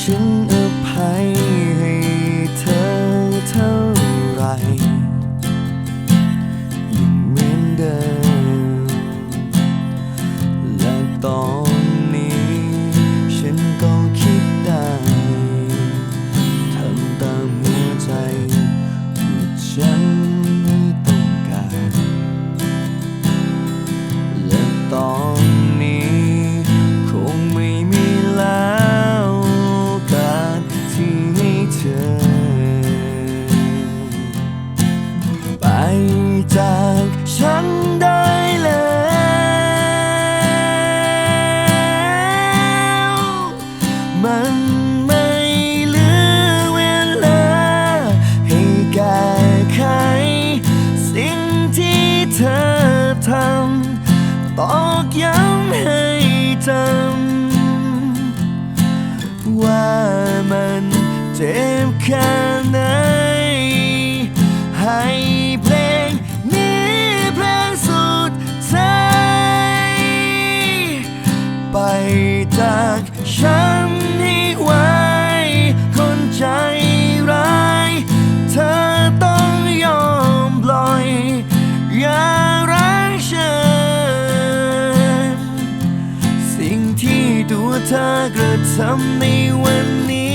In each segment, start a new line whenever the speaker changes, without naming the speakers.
ฉันอภัยให้เธอเท่าไหรยังเหมือนเดิมและต่อ จ็บแค่ไหนให้เพลงนี้เพลงสุดท้ายไปจากฉันให้ไวคนใจร้ายเธอต้องยอมปล่อย อย่ารักฉัน สิ่งที่ตัวเธอกระทำในวันนี้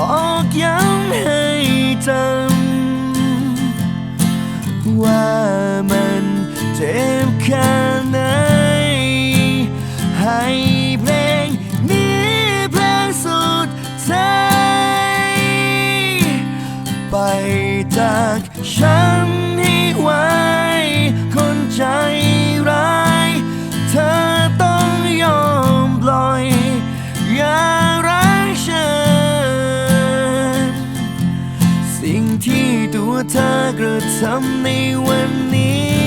ำตอกย้ำให้จำว่ามันเจ็บแค่ไหน ให้เพลงนี้เพลงสุดท้ายไปจากฉันให้ไวคนใจ ที่ตัวเธอกระทำในวันนี้